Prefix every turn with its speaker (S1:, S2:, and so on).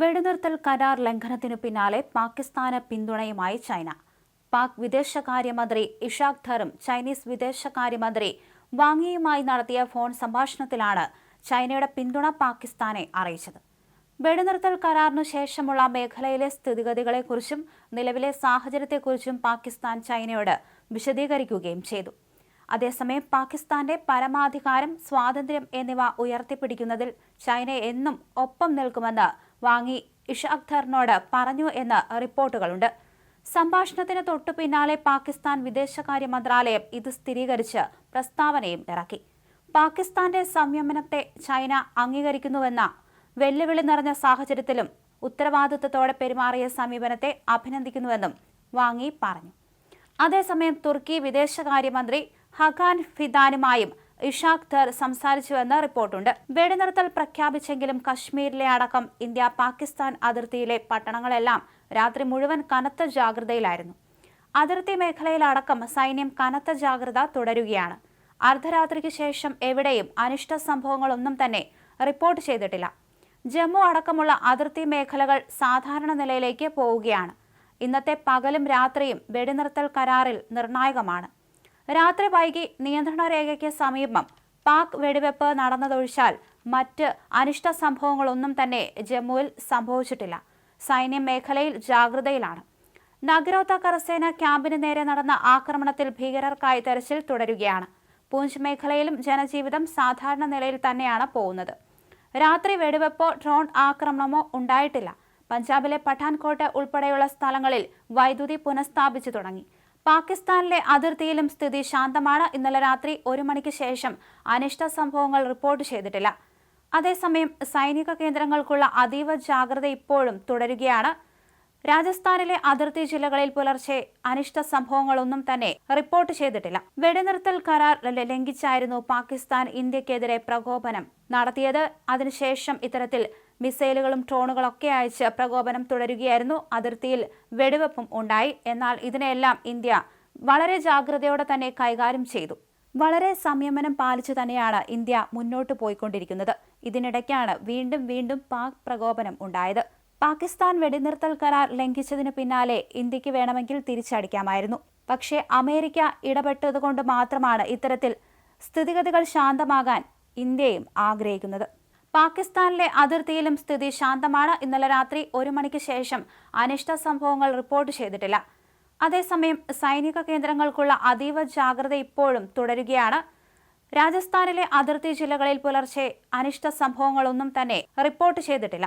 S1: വെടിനിർത്തൽ കരാർ ലംഘനത്തിനു പിന്നാലെ പാകിസ്ഥാന് പിന്തുണയുമായി ചൈന. പാക് വിദേശകാര്യമന്ത്രി ഇഷാഖ് ധറും ചൈനീസ് വിദേശകാര്യമന്ത്രി വാങ്ങിയുമായി നടത്തിയ ഫോൺ സംഭാഷണത്തിലാണ് ചൈനയുടെ പിന്തുണ പാകിസ്ഥാനെ അറിയിച്ചത്. വെടിനിർത്തൽ കരാറിനു ശേഷമുള്ള മേഖലയിലെ സ്ഥിതിഗതികളെക്കുറിച്ചും നിലവിലെ സാഹചര്യത്തെക്കുറിച്ചും പാകിസ്ഥാൻ ചൈനയോട് വിശദീകരിക്കുകയും ചെയ്തു. അതേസമയം പാകിസ്ഥാന്റെ പരമാധികാരം സ്വാതന്ത്ര്യം എന്നിവ ഉയർത്തിപ്പിടിക്കുന്നതിൽ ചൈന എന്നും ഒപ്പം നിൽക്കുമെന്ന് വാങ്ങി ഇഷാഖ് അഖ്തറിനോട് പറഞ്ഞു എന്ന് റിപ്പോർട്ടുകളുണ്ട്. സംഭാഷണത്തിന് തൊട്ടു പിന്നാലെ പാകിസ്ഥാൻ വിദേശകാര്യ മന്ത്രാലയം ഇത് സ്ഥിരീകരിച്ച് പ്രസ്താവനയും ഇറക്കി. പാകിസ്ഥാന്റെ സംയമനത്തെ ചൈന അംഗീകരിക്കുന്നുവെന്ന വെല്ലുവിളി നിറഞ്ഞ സാഹചര്യത്തിലും ഉത്തരവാദിത്വത്തോടെ പെരുമാറിയ സമീപനത്തെ അഭിനന്ദിക്കുന്നുവെന്നും വാങ്ങി പറഞ്ഞു. അതേസമയം തുർക്കി വിദേശകാര്യമന്ത്രി ഹഖാൻ ഫിദാനുമായും ഇഷാഖ് ധർ സംസാരിച്ചുവെന്ന് റിപ്പോർട്ടുണ്ട്. വെടിനിർത്തൽ പ്രഖ്യാപിച്ചെങ്കിലും കശ്മീരിലെ അടക്കം ഇന്ത്യ പാകിസ്ഥാൻ അതിർത്തിയിലെ പട്ടണങ്ങളെല്ലാം രാത്രി മുഴുവൻ കനത്ത ജാഗ്രതയിലായിരുന്നു. അതിർത്തി മേഖലയിലടക്കം സൈന്യം കനത്ത ജാഗ്രത തുടരുകയാണ്. അർദ്ധരാത്രിക്ക് ശേഷം എവിടെയും അനിഷ്ട സംഭവങ്ങളൊന്നും തന്നെ റിപ്പോർട്ട് ചെയ്തിട്ടില്ല. ജമ്മു അടക്കമുള്ള അതിർത്തി മേഖലകൾ സാധാരണ നിലയിലേക്ക് പോവുകയാണ്. ഇന്നത്തെ പകലും രാത്രിയും വെടിനിർത്തൽ കരാറിൽ നിർണായകമാണ്. രാത്രി വൈകി നിയന്ത്രണ രേഖയ്ക്ക് സമീപം പാക് വെടിവെപ്പ് നടന്നതൊഴിച്ചാൽ മറ്റ് അനിഷ്ട സംഭവങ്ങളൊന്നും തന്നെ ജമ്മുവിൽ സംഭവിച്ചിട്ടില്ല. സൈന്യം മേഖലയിൽ ജാഗ്രതയിലാണ്. നഗരോത്ത കരസേന ക്യാമ്പിന് നേരെ നടന്ന ആക്രമണത്തിൽ ഭീകരർക്കായി തെരച്ചിൽ തുടരുകയാണ്. പൂഞ്ച് മേഖലയിലും ജനജീവിതം സാധാരണ നിലയിൽ തന്നെയാണ് പോകുന്നത്. രാത്രി വെടിവെപ്പോ ഡ്രോൺ ആക്രമണമോ ഉണ്ടായിട്ടില്ല. പഞ്ചാബിലെ പഠാൻകോട്ട് ഉൾപ്പെടെയുള്ള സ്ഥലങ്ങളിൽ വൈദ്യുതി പുനഃസ്ഥാപിച്ചു തുടങ്ങി. പാകിസ്ഥാനിലെ അതിർത്തിയിലും സ്ഥിതി ശാന്തമാണ്. ഇന്നലെ രാത്രി ഒരു മണിക്ക് ശേഷം അനിഷ്ട സംഭവങ്ങൾ റിപ്പോർട്ട് ചെയ്തിട്ടില്ല. അതേസമയം സൈനിക കേന്ദ്രങ്ങൾക്കുള്ള അതീവ ജാഗ്രത ഇപ്പോഴും തുടരുകയാണ്. രാജസ്ഥാനിലെ അതിർത്തി ജില്ലകളിൽ പുലർച്ചെ അനിഷ്ട സംഭവങ്ങളൊന്നും തന്നെ റിപ്പോർട്ട് ചെയ്തിട്ടില്ല. വെടിനിർത്തൽ കരാർ ലംഘിച്ചായിരുന്നു പാകിസ്ഥാൻ ഇന്ത്യക്കെതിരെ പ്രകോപനം നടത്തിയത്. അതിനുശേഷം ഇത്തരത്തിൽ മിസൈലുകളും ഡ്രോണുകളൊക്കെ അയച്ച് പ്രകോപനം തുടരുകയായിരുന്നു. അതിർത്തിയിൽ വെടിവെപ്പും ഉണ്ടായി. എന്നാൽ ഇതിനെല്ലാം ഇന്ത്യ വളരെ ജാഗ്രതയോടെ തന്നെ കൈകാര്യം ചെയ്തു. വളരെ സംയമനം പാലിച്ചു തന്നെയാണ് ഇന്ത്യ മുന്നോട്ട് പോയിക്കൊണ്ടിരിക്കുന്നത്. ഇതിനിടയ്ക്കാണ് വീണ്ടും വീണ്ടും പാക് പ്രകോപനം ഉണ്ടായത്. പാകിസ്ഥാൻ വെടിനിർത്തൽ കരാർ ലംഘിച്ചതിന് പിന്നാലെ ഇന്ത്യയ്ക്ക് വേണമെങ്കിൽ തിരിച്ചടിക്കാമായിരുന്നു. പക്ഷേ അമേരിക്ക ഇടപെട്ടതുകൊണ്ട് മാത്രമാണ് ഇത്തരത്തിൽ സ്ഥിതിഗതികൾ ശാന്തമാകാൻ ഇന്ത്യയും ആഗ്രഹിക്കുന്നത്. പാകിസ്ഥാനിലെ അതിർത്തിയിലും സ്ഥിതി ശാന്തമാണ്. ഇന്നലെ രാത്രി ഒരു മണിക്ക് ശേഷം അനിഷ്ട സംഭവങ്ങൾ റിപ്പോർട്ട് ചെയ്തിട്ടില്ല. അതേസമയം സൈനിക കേന്ദ്രങ്ങൾക്കുള്ള അതീവ ജാഗ്രത ഇപ്പോഴും തുടരുകയാണ്. രാജസ്ഥാനിലെ അതിർത്തി ജില്ലകളിൽ പുലർച്ചെ അനിഷ്ട സംഭവങ്ങളൊന്നും തന്നെ റിപ്പോർട്ട് ചെയ്തിട്ടില്ല.